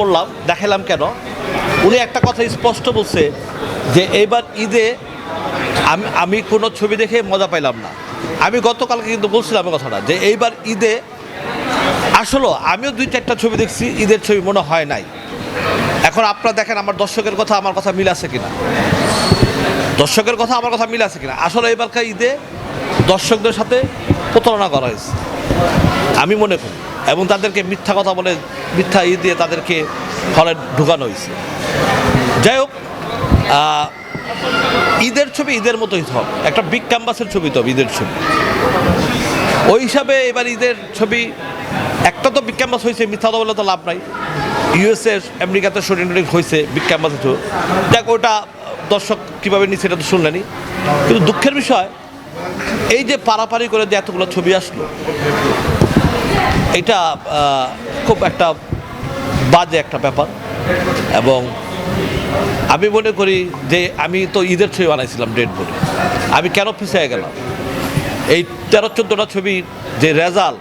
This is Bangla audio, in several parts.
বললাম দেখালাম কেন? উনি একটা কথা স্পষ্ট বলছে যে এইবার ঈদে আমি আমি কোনো ছবি দেখে মজা পাইলাম না। আমি গতকালকে কিন্তু বলছিলাম কথাটা যে এইবার ঈদে আসলে আমিও দুই চারটা ছবি দেখছি, ঈদের ছবি মনে হয় নাই। এখন আপনারা দেখেন আমার দর্শকের কথা, আমার কথা মিল আছে কিনা? দর্শকের কথা, আমার কথা মিল আছে কিনা? আসলে এবারকার ঈদে দর্শকদের সাথে প্রতারণা করা হয়েছে। আমি মনে করি। এবং তাদেরকে মিথ্যা কথা বলে, মিথ্যা ই দিয়ে তাদেরকে হলে ঢুকানো হয়েছে। যাই হোক ঈদের ছবি ঈদের মতোই হবে। একটা বিগ ক্যাম্বাসের ছবি তো ঈদের ছবি। ওই হিসাবে এবার ঈদের ছবি, একটা তো বিগ ক্যাম্বাস হয়েছে, মিথ্যা কথা বলে তো লাভ নাই। ইউএসএ আমেরিকাতে শুটিং টুটিং হয়েছে বিগ ক্যাম্বাসের ছবি দেখ ওটা দর্শক কীভাবে নিচ্ছে এটা তো শুনলেনি। কিন্তু দুঃখের বিষয়, এই যে পারাপারি করে যে এতগুলো ছবি আসলো এটা খুব একটা বাজে একটা ব্যাপার। এবং আমি মনে করি যে আমি তো ঈদের ছবি বানাইছিলাম ডেট বলে আমি কেন পিছিয়ে গেলাম? এই তেরো চোদ্দোটা ছবি যে রেজাল্ট,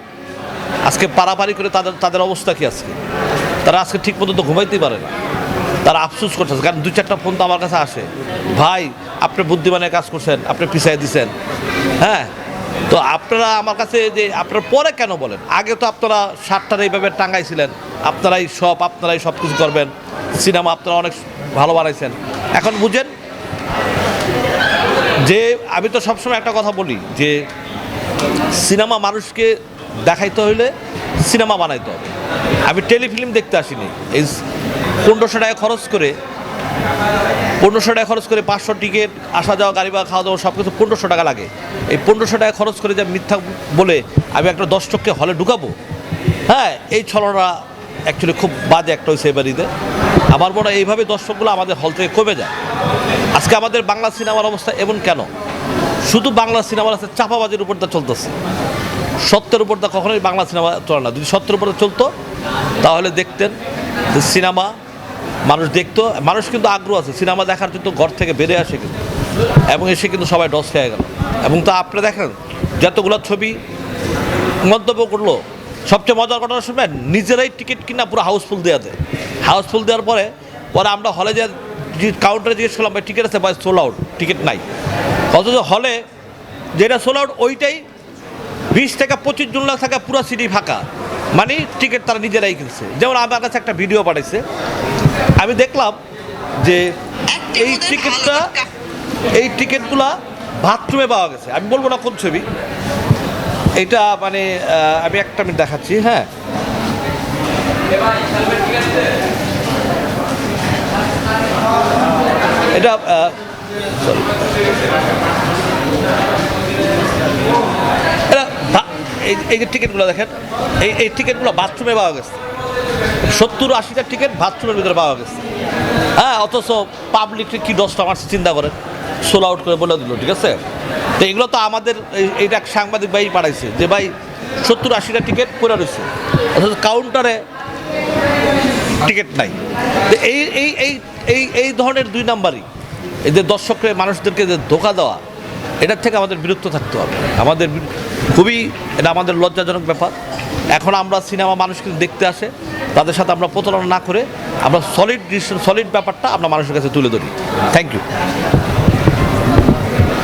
আজকে পারাপারি করে তাদের তাদের অবস্থা কি আজকে? তারা আজকে ঠিক মতো তো ঘুমাইতেই পারে না। তারা আফসোস করতেছে, কারণ দু চারটা ফোন তো আমার কাছে আসে। ভাই, আপনি বুদ্ধিমানের কাজ করছেন, আপনি পিছিয়ে দিছেন। হ্যাঁ তো আপনারা আমার কাছে যে আপনারা পরে কেন বলেন? আগে তো আপনারা শার্টটার এইভাবে টাঙ্গাইছিলেন। আপনারাই সব আপনারাই সব কিছু করবেন। সিনেমা আপনারা অনেক ভালো বানাইছেন। এখন বুঝেন, যে আমি তো সবসময় একটা কথা বলি, যে সিনেমা মানুষকে দেখাইতে হইলে সিনেমা বানাইতে হবে। আমি টেলিফিল্ম দেখতে আসিনি। এই পনেরোশো টাকা খরচ করে পনেরোশো টাকা খরচ করে পাঁচশো টিকিট আসা যাওয়া, গাড়ি বা খাওয়া দাওয়া সব কিছু পনেরোশো টাকা লাগে। এই পনেরোশো টাকা খরচ করে যে মিথ্যা বলে আমি একটা দর্শককে হলে ঢুকাবো? হ্যাঁ এই ছলনা অ্যাকচুয়ালি খুব বাজে একটা হয়েছে এবার ঈদে। আমার মনে হয় এইভাবে দর্শকগুলো আমাদের হল থেকে কমে যায়। আজকে আমাদের বাংলা সিনেমার অবস্থা এমন কেন? শুধু বাংলা সিনেমার আছে, চাপাবাজির উপর তা চলতেছে। সত্যের উপর তা কখনোই বাংলা সিনেমা চলে না। যদি সত্যের উপরে চলতো, তাহলে দেখতেন সিনেমা মানুষ দেখতো, মানুষ কিন্তু আগ্রহ আছে, সিনেমা দেখার জন্য ঘর থেকে বেড়ে আসে কিন্তু। এবং এসে কিন্তু সবাই ডস খেয়ে গেল। এবং তা আপনি দেখেন, যতগুলো ছবি মন্তব্য করল, সবচেয়ে মজার ঘটনা শুনবেন নিজেরাই টিকিট কিনা পুরো হাউসফুল দেওয়া দেয়। হাউসফুল দেওয়ার পরে পরে আমরা হলে যে কাউন্টারে জিজ্ঞেস করলাম, ভাই, টিকিট আছে? ভাই সোল আউট টিকিট নাই। অথচ হলে যেটা সোল আউট ওইটাই বিশ থেকে পঁচিশ জন থাকা, পুরো সিটি ফাঁকা। মানে টিকিট তারা নিজেরাই কিনছে। যেমন আমার কাছে একটা ভিডিও পাঠাইছে। আমি দেখলাম যে এই টিকিটটা এই টিকিটগুলা বাথরুমে পাওয়া গেছে। আমি বলব না কোন ছবি। এটা মানে আমি একটা মিনিট দেখাচ্ছি হ্যাঁ। এটা এই- যে টিকিটগুলো দেখেন, এই এই টিকিটগুলো বাথরুমে পাওয়া গেছে। সত্তর আশিটা টিকিট বাথরুমের ভিতরে পাওয়া গেছে। হ্যাঁ অথচ পাবলিক কি দশটা আমার চিন্তা করেন। সোল আউট করে বলে দিল, ঠিক আছে? তো এগুলো তো আমাদের এই- এইটা সাংবাদিক ভাই পাঠাইছে, যে ভাই সত্তর আশিটা টিকিট পড়ে রয়েছে। অথচ কাউন্টারে টিকিট নাই। এই এই এই এই ধরনের দুই নাম্বারই। এই যে দর্শককে, মানুষদেরকে যে ধোকা দেওয়া এটার থেকে আমাদের বিরক্ত থাকতে হবে। আমাদের খুবই এটা আমাদের লজ্জাজনক ব্যাপার। এখন আমরা সিনেমা মানুষ কিন্তু দেখতে আসে, তাদের সাথে আমরা প্রতারণা না করে আমরা সলিড সলিড ব্যাপারটা আমরা মানুষের কাছে তুলে ধরি। Thank you